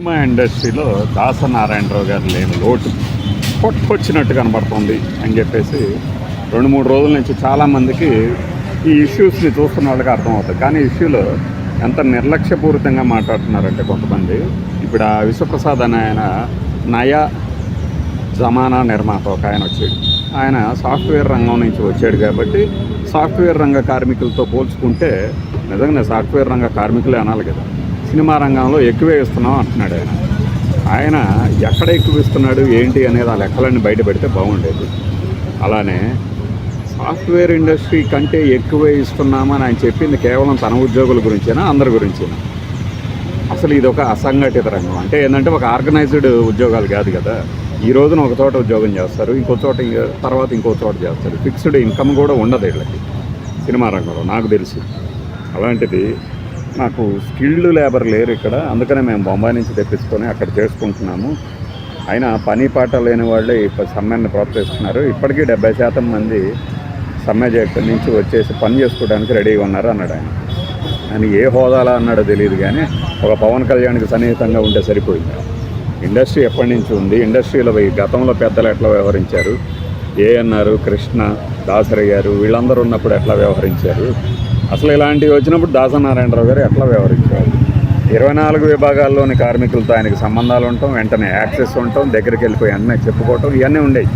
Cinema ఇండస్ట్రీలో దాసనారాయణరావు గారు లేని లోటు కొట్టొచ్చినట్టు కనబడుతుంది అని చెప్పేసి రెండు మూడు రోజుల నుంచి చాలామందికి ఈ ఇష్యూస్ని చూస్తున్న వాళ్ళకి అర్థమవుతుంది. కానీ ఇష్యూలో ఎంత నిర్లక్ష్యపూరితంగా మాట్లాడుతున్నారంటే కొంతమంది ఇప్పుడు ఆ విశ్వప్రసాద్ అనే ఆయన నయా జమానా నిర్మాత ఒక ఆయన వచ్చాడు. ఆయన సాఫ్ట్వేర్ రంగం నుంచి వచ్చాడు కాబట్టి సాఫ్ట్వేర్ రంగ కార్మికులతో పోల్చుకుంటే నిజంగా సాఫ్ట్వేర్ రంగ కార్మికులే అనాలి కదా. సినిమా రంగంలో ఎక్కువే ఇస్తున్నాం అంటున్నాడు ఆయన. ఆయన ఎక్కడ ఎక్కువ ఇస్తున్నాడు ఏంటి అనేది ఆ లెక్కలన్నీ బయట పెడితే బాగుండేది. అలానే సాఫ్ట్వేర్ ఇండస్ట్రీ కంటే ఎక్కువే ఇస్తున్నామని ఆయన చెప్పింది కేవలం తన ఉద్యోగుల గురించేనా అందరి గురించేనా? అసలు ఇది ఒక అసంఘటిత రంగం. అంటే ఏంటంటే ఒక ఆర్గనైజ్డ్ ఉద్యోగాలు కాదు కదా. ఈ రోజున ఒక చోట ఉద్యోగం చేస్తారు ఇంకో చోట తర్వాత ఇంకో చోట చేస్తారు. ఫిక్స్డ్ ఇన్కమ్ కూడా ఉండదు వీళ్ళకి సినిమా రంగంలో నాకు తెలిసి. అలాంటిది నాకు స్కిల్డ్ లేబర్ లేరు ఇక్కడ. అందుకనే మేము బొంబాయి నుంచి తెప్పించుకొని అక్కడ చేసుకుంటున్నాము. అయినా పని పాట లేని వాళ్ళే ఇప్పుడు సమ్మెను ప్రోత్సహిస్తున్నారు. ఇప్పటికీ డెబ్బై శాతం మంది సమ్మె చేయటం నుంచి వచ్చేసి పని చేసుకోవడానికి రెడీగా ఉన్నారు అన్నాడు ఆయన. ఆయన ఏ హోదాలా అన్నాడో తెలియదు కానీ ఒక పవన్ కళ్యాణ్కి సన్నిహితంగా ఉంటే సరిపోయింది. ఇండస్ట్రీ ఎప్పటి నుంచి ఉంది? ఇండస్ట్రీలో ఈ గతంలో పెద్దలు ఎట్లా వ్యవహరించారు? ఏఎన్ఆర్ కృష్ణ దాసరి గారు వీళ్ళందరూ ఉన్నప్పుడు ఎట్లా వ్యవహరించారు? అసలు ఇలాంటివి వచ్చినప్పుడు దాసనారాయణరావు గారు ఎట్లా వ్యవహరించారు ఇరవై నాలుగు విభాగాల్లోని కార్మికులతో ఆయనకు సంబంధాలు ఉండటం వెంటనే యాక్సెస్ ఉండటం దగ్గరికి వెళ్ళిపోయి అన్నీ చెప్పుకోవటం ఇవన్నీ ఉండేవి.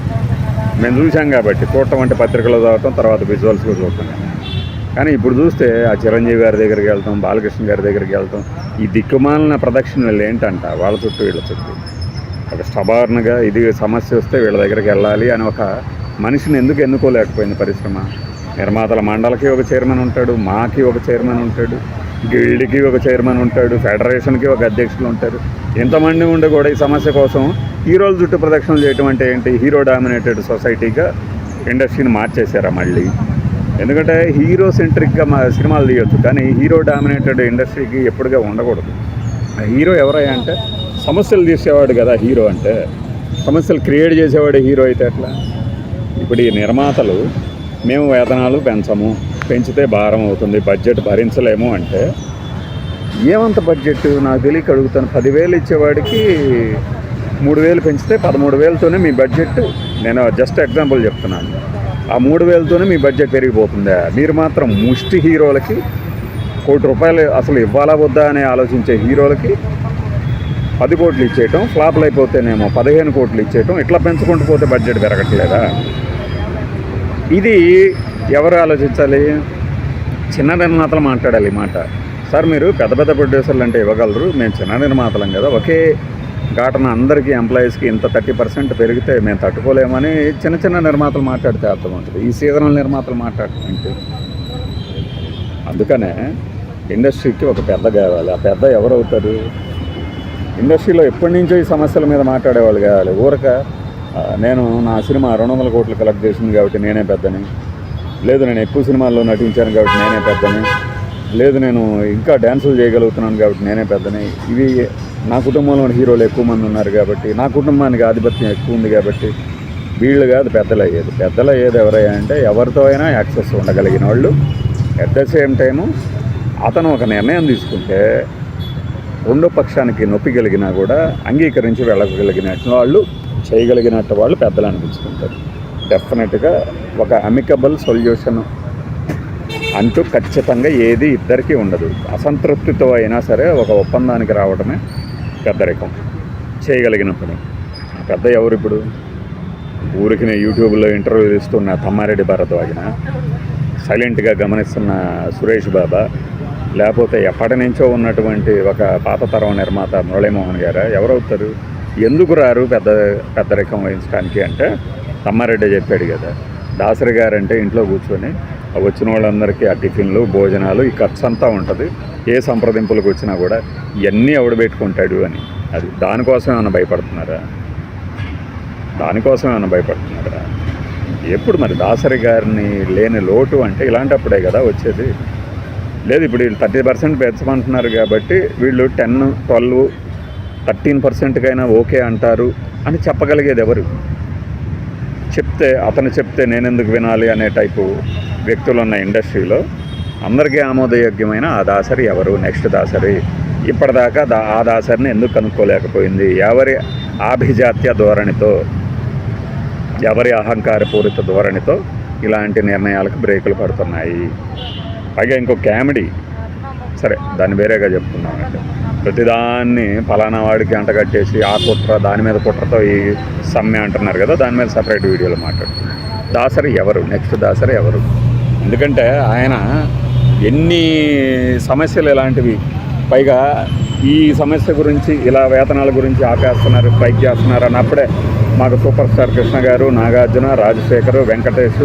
మేము చూసాం కాబట్టి చూడటం అంటే పత్రికలో చదవటం తర్వాత విజువల్స్ చూడటం. కానీ ఇప్పుడు చూస్తే ఆ చిరంజీవి గారి దగ్గరికి వెళ్తాం బాలకృష్ణ గారి దగ్గరికి వెళ్తాం ఈ దిక్కుమాలిన ప్రదక్షిణలు ఏంటంట? వాళ్ళ చుట్టూ వీళ్ళ చుట్టూ. ఒక స్టబార్న్గా ఇది సమస్య వస్తే వీళ్ళ దగ్గరికి వెళ్ళాలి అని ఒక మనిషిని ఎందుకు ఎన్నుకోలేకపోయింది పరిశ్రమ? నిర్మాతల మండలకి ఒక చైర్మన్ ఉంటాడు మాకి ఒక చైర్మన్ ఉంటాడు గిల్డ్కి ఒక చైర్మన్ ఉంటాడు ఫెడరేషన్కి ఒక అధ్యక్షులు ఉంటారు. ఇంతమంది ఉండి కూడా ఈ సమస్య కోసం హీరోల చుట్టూ ప్రదక్షిణలు చేయటం అంటే ఏంటి? హీరో డామినేటెడ్ సొసైటీగా ఇండస్ట్రీని మార్చేశారా మళ్ళీ? ఎందుకంటే హీరో సెంట్రిక్గా మా సినిమాలు తీయొచ్చు కానీ హీరో డామినేటెడ్ ఇండస్ట్రీకి ఎప్పుడుగా ఉండకూడదు. ఆ హీరో ఎవరై అంటే సమస్యలు తీసేవాడు కదా హీరో అంటే సమస్యలు క్రియేట్ చేసేవాడు హీరో అయితే అట్లా ఇప్పుడు ఈ నిర్మాతలు మేము వేతనాలు పెంచము పెంచితే భారం అవుతుంది బడ్జెట్ భరించలేము అంటే ఏమంత బడ్జెట్ నాకు తెలియక అడుగుతాను. పదివేలు ఇచ్చేవాడికి మూడు వేలు పెంచితే పదమూడు వేలతోనే మీ బడ్జెట్ నేను జస్ట్ ఎగ్జాంపుల్ చెప్తున్నాను. ఆ మూడు వేలతోనే మీ బడ్జెట్ పెరిగిపోతుందా? మీరు మాత్రం ముష్టి హీరోలకి కోటి రూపాయలు అసలు ఇవ్వాలా వద్దా అని ఆలోచించే హీరోలకి పది కోట్లు ఇచ్చేయటం ఫ్లాప్లు అయిపోతేనేమో పదిహేను కోట్లు ఇచ్చేయటం ఇట్లా పెంచుకుంటూ పోతే బడ్జెట్ పెరగట్లేదా? ఇది ఎవరు ఆలోచించాలి? చిన్న నిర్మాతలు మాట్లాడాలి మాట. సార్ మీరు పెద్ద పెద్ద ప్రొడ్యూసర్లు అంటే ఇవ్వగలరు. మేము చిన్న నిర్మాతలం కదా. ఒకే ఘటన అందరికీ ఎంప్లాయీస్కి ఇంత థర్టీ పర్సెంట్ పెరిగితే మేము తట్టుకోలేమని చిన్న చిన్న నిర్మాతలు మాట్లాడితే అర్థం ఉంటుంది ఈ సీజనల్ నిర్మాతలు మాట్లాడుతుంటే అందుకనే ఇండస్ట్రీకి ఒక పెద్ద కావాలి. ఆ పెద్ద ఎవరవుతారు ఇండస్ట్రీలో ఎప్పటి నుంచో ఈ సమస్యల మీద మాట్లాడేవాళ్ళు కావాలి. ఊరక నేను నా సినిమా రెండు వందల కోట్లు కలెక్ట్ చేసింది కాబట్టి నేనే పెద్దని. లేదు నేను ఎక్కువ సినిమాల్లో నటించాను కాబట్టి నేనే పెద్దని. లేదు నేను ఇంకా డ్యాన్సులు చేయగలుగుతున్నాను కాబట్టి నేనే పెద్దని. ఇవి నా కుటుంబంలోని హీరోలు ఎక్కువ మంది ఉన్నారు కాబట్టి నా కుటుంబానికి ఆధిపత్యం ఎక్కువ ఉంది కాబట్టి వీళ్ళు కాదు పెద్దలు అయ్యేది పెద్దలు అయ్యేది ఎవరయ్యా అంటే ఎవరితో అయినా యాక్సెస్ ఉండగలిగిన వాళ్ళు. అట్ ద సేమ్ టైము అతను ఒక నిర్ణయం తీసుకుంటే రెండో పక్షానికి నొప్పి కలిగినా కూడా అంగీకరించి వెళ్ళగలిగిన వాళ్ళు చేయగలిగినట్టు వాళ్ళు పెద్దలు అనిపించుకుంటారు. డెఫినెట్గా ఒక అమికబుల్ సొల్యూషన్ అంటూ ఖచ్చితంగా ఏది ఇద్దరికీ ఉండదు. అసంతృప్తితో అయినా సరే ఒక ఒప్పందానికి రావడమే పెద్దరికం చేయగలిగిన పని. పెద్ద ఎవరు ఇప్పుడు? ఊరికి యూట్యూబ్లో ఇంటర్వ్యూలు ఇస్తున్న తమ్మారెడ్డి భరద్వాజన సైలెంట్గా గమనిస్తున్న సురేష్ బాబా. లేకపోతే ఎప్పటి నుంచో ఉన్నటువంటి ఒక పాత తరం నిర్మాత మురళీమోహన్ గారు? ఎవరవుతారు? ఎందుకు రారు పెద్ద పెద్దరికం వహించడానికి అంటే తమ్మారెడ్డి చెప్పాడు కదా. దాసరి గారు అంటే ఇంట్లో కూర్చొని వచ్చిన వాళ్ళందరికీ ఆ టిఫిన్లు భోజనాలు ఈ ఖర్చు అంతా ఉంటుంది. ఏ సంప్రదింపులకు వచ్చినా కూడా ఇవన్నీ ఎవడు పెట్టుకుంటాడు అని. అది దానికోసం ఏమైనా భయపడుతున్నారా? దానికోసం ఏమైనా భయపడుతున్నారా? ఎప్పుడు మరి దాసరి గారిని లేని లోటు అంటే ఇలాంటప్పుడే కదా వచ్చేది. లేదు ఇప్పుడు వీళ్ళు థర్టీ పర్సెంట్ పెంచమంటున్నారు కాబట్టి వీళ్ళు టెన్ ట్వెల్వ్ థర్టీన్ పర్సెంట్కైనా ఓకే అంటారు అని చెప్పగలిగేది ఎవరు చెప్తే అతను చెప్తే నేనెందుకు వినాలి అనే టైపు వ్యక్తులు ఉన్న ఇండస్ట్రీలో అందరికీ ఆమోదయోగ్యమైన ఆ దాసరి ఎవరు? నెక్స్ట్ దాసరి. ఇప్పటిదాకా దా ఆ దాసరిని ఎందుకు కనుక్కోలేకపోయింది? ఎవరి ఆభిజాత్య ధోరణితో ఎవరి అహంకారపూరిత ధోరణితో ఇలాంటి నిర్ణయాలకు బ్రేకులు పడుతున్నాయి? పైగా ఇంకో కామెడీ. సరే దాన్ని వేరేగా చెప్పుకున్నామండి ప్రతిదాన్ని ఫలానా వాడికి అంటగట్టేసి ఆ కుట్ర దాని మీద కుట్రతో ఈ సమ్మె అంటున్నారు కదా దాని మీద సపరేట్ వీడియోలో మాట్లాడుతున్నారు. దాసరి ఎవరు? నెక్స్ట్ దాసరి ఎవరు? ఎందుకంటే ఆయన ఎన్ని సమస్యలు ఇలాంటివి పైగా ఈ సమస్య గురించి ఇలా వేతనాల గురించి ఆపేస్తున్నారు స్ట్రైక్ చేస్తున్నారు అన్నప్పుడే మాకు సూపర్ స్టార్ కృష్ణ గారు నాగార్జున రాజశేఖర్ వెంకటేష్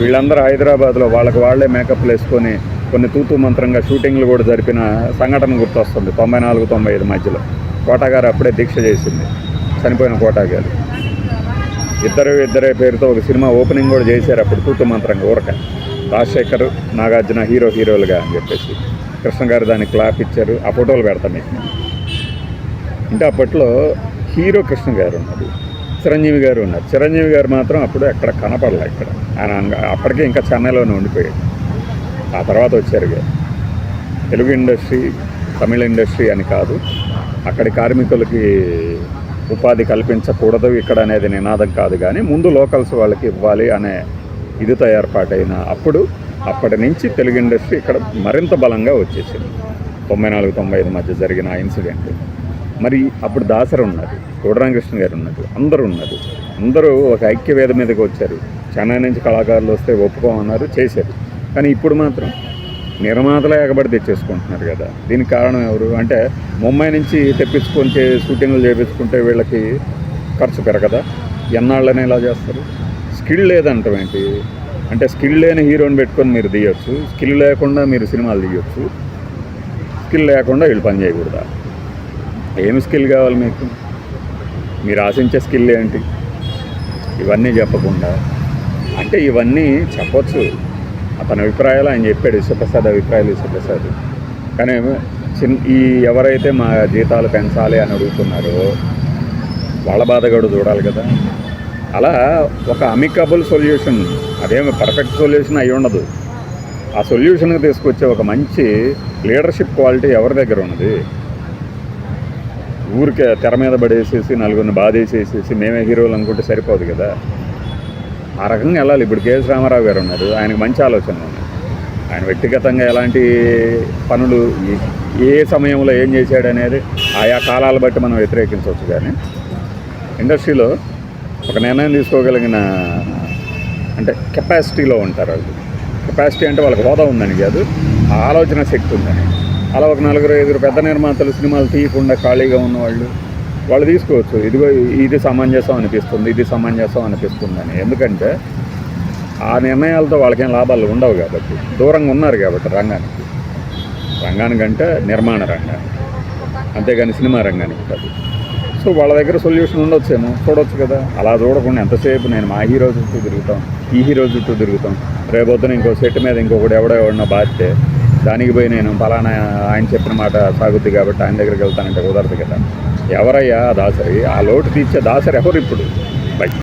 వీళ్ళందరూ హైదరాబాద్లో వాళ్ళకి వాళ్ళే మేకప్లు వేసుకొని కొన్ని తూతూ మంత్రంగా షూటింగ్లు కూడా జరిపిన సంఘటన గుర్తొస్తుంది. తొంభై నాలుగు తొంభై ఐదు మధ్యలో. కోటాగారు అప్పుడే దీక్ష చేసింది. చనిపోయిన కోటాగారు ఇద్దరు ఇద్దరే పేరుతో ఒక సినిమా ఓపెనింగ్ కూడా చేశారు అప్పుడు తూతు మంత్రంగా ఊరక. రాజశేఖర్ నాగార్జున హీరో హీరోలుగా అని చెప్పేసి కృష్ణ గారు దానికి క్లాప్ ఇచ్చారు. ఆ ఫోటోలు పెడతాను మీకు. అంటే అప్పట్లో హీరో కృష్ణ గారు ఉన్నారు. చిరంజీవి గారు ఉన్నారు. చిరంజీవి గారు మాత్రం అప్పుడు ఎక్కడ కనపడలే ఇక్కడ. ఆయన అప్పటికే ఇంకా చెన్నైలోనే ఉండిపోయాడు. ఆ తర్వాత వచ్చారు తెలుగు ఇండస్ట్రీ తమిళ ఇండస్ట్రీ అని కాదు. అక్కడి కార్మికులకి ఉపాధి కల్పించకూడదు ఇక్కడ అనేది నినాదం కాదు కానీ ముందు లోకల్స్ వాళ్ళకి ఇవ్వాలి అనే ఇదితో ఏర్పాటైన అప్పుడు అప్పటి నుంచి తెలుగు ఇండస్ట్రీ ఇక్కడ మరింత బలంగా వచ్చేసింది. తొంభై నాలుగు తొంభై ఐదు మధ్య జరిగిన ఆ ఇన్సిడెంట్ మరి అప్పుడు దాసరి ఉన్నారు కోడరామకృష్ణ గారు ఉన్నారు అందరూ ఉన్నారు అందరూ ఒక ఐక్యవేద మీదకి వచ్చారు. చెన్నై నుంచి కళాకారులు వస్తే ఒప్పుకోమన్నారు చేశారు. కానీ ఇప్పుడు మాత్రం నిర్మాతలే ఎగబడి తెచ్చేసుకుంటున్నారు కదా. దీనికి కారణం ఎవరు? అంటే ముంబై నుంచి తెప్పించుకొని షూటింగ్లు చేపించుకుంటే వీళ్ళకి ఖర్చు పెరగదా? ఎన్నాళ్ళనే ఇలా చేస్తారు? స్కిల్ లేదంటాం ఏంటి? అంటే స్కిల్ లేని హీరోని పెట్టుకొని మీరు తీయొచ్చు. స్కిల్ లేకుండా మీరు సినిమాలు తీయొచ్చు. స్కిల్ లేకుండా వీళ్ళు పని చేయకూడదా? ఏమి స్కిల్ కావాలి మీకు? మీరు ఆశించే స్కిల్ ఏంటి? ఇవన్నీ చెప్పకుండా. అంటే ఇవన్నీ చెప్పచ్చు. అతని అభిప్రాయాలు ఆయన చెప్పాడు విశ్వప్రసాద్ అభిప్రాయాలు విశ్వప్రసాద్ కానీ చిన్ ఈ ఎవరైతే మా జీతాలు పెంచాలి అని అడుగుతున్నారో వాళ్ళ బాధ కూడా చూడాలి కదా. అలా ఒక అమికబుల్ సొల్యూషన్ అదేమి పర్ఫెక్ట్ సొల్యూషన్ అయి ఉండదు. ఆ సొల్యూషన్కి తీసుకొచ్చే ఒక మంచి లీడర్షిప్ క్వాలిటీ ఎవరి దగ్గర ఉన్నది? ఊరికే తెర మీద పడేసేసి నలుగురిని బాధేసేసేసి మేమే హీరోలు అనుకుంటే సరిపోదు కదా. ఆ రకంగా వెళ్ళాలి. ఇప్పుడు కేఎస్ రామారావు గారు ఉన్నారు. ఆయనకు మంచి ఆలోచన ఆయన వ్యక్తిగతంగా ఎలాంటి పనులు ఏ- సమయంలో ఏం చేశాడు అనేది ఆయా కాలాలు బట్టి మనం వ్యతిరేకించవచ్చు కానీ ఇండస్ట్రీలో ఒక నిర్ణయం తీసుకోగలిగిన అంటే కెపాసిటీలో ఉంటారు వాళ్ళు. కెపాసిటీ అంటే వాళ్ళకి హోదా ఉందని కాదు ఆ ఆలోచన శక్తి ఉందని. అలా ఒక నలుగురు ఐదుగురు పెద్ద నిర్మాతలు సినిమాలు తీయకుండా ఖాళీగా ఉన్నవాళ్ళు వాళ్ళు తీసుకోవచ్చు. ఇదిగో ఇది సమంజసం అనిపిస్తుంది ఇది సమంజసం అనిపిస్తుంది అని ఎందుకంటే ఆ నిర్ణయాలతో వాళ్ళకేం లాభాలు ఉండవు కాబట్టి దూరంగా ఉన్నారు కాబట్టి రంగానికి. రంగానికంటే నిర్మాణ రంగానికి. అంతేగాని సినిమా రంగానికి కాదు. సో వాళ్ళ దగ్గర సొల్యూషన్ ఉండొచ్చేమో చూడొచ్చు కదా. అలా చూడకుండా ఎంతసేపు నేను మా హీరో చుట్టూ తిరుగుతాం ఈ హీరో చుట్టూ తిరుగుతాం రేపొద్దున ఇంకో సెట్ మీద ఇంకొకటి ఎవడో ఎవడన్నా బాధితే దానికి పోయి నేను ఫలానా ఆయన చెప్పిన మాట సాగుద్ది కాబట్టి ఆయన దగ్గరికి వెళ్తానంటే కుదరదు కదా. ఎవరయ్యా ఆ దాసరి? ఆ లోటు తీర్చే దాసరి ఎవరు ఇప్పుడు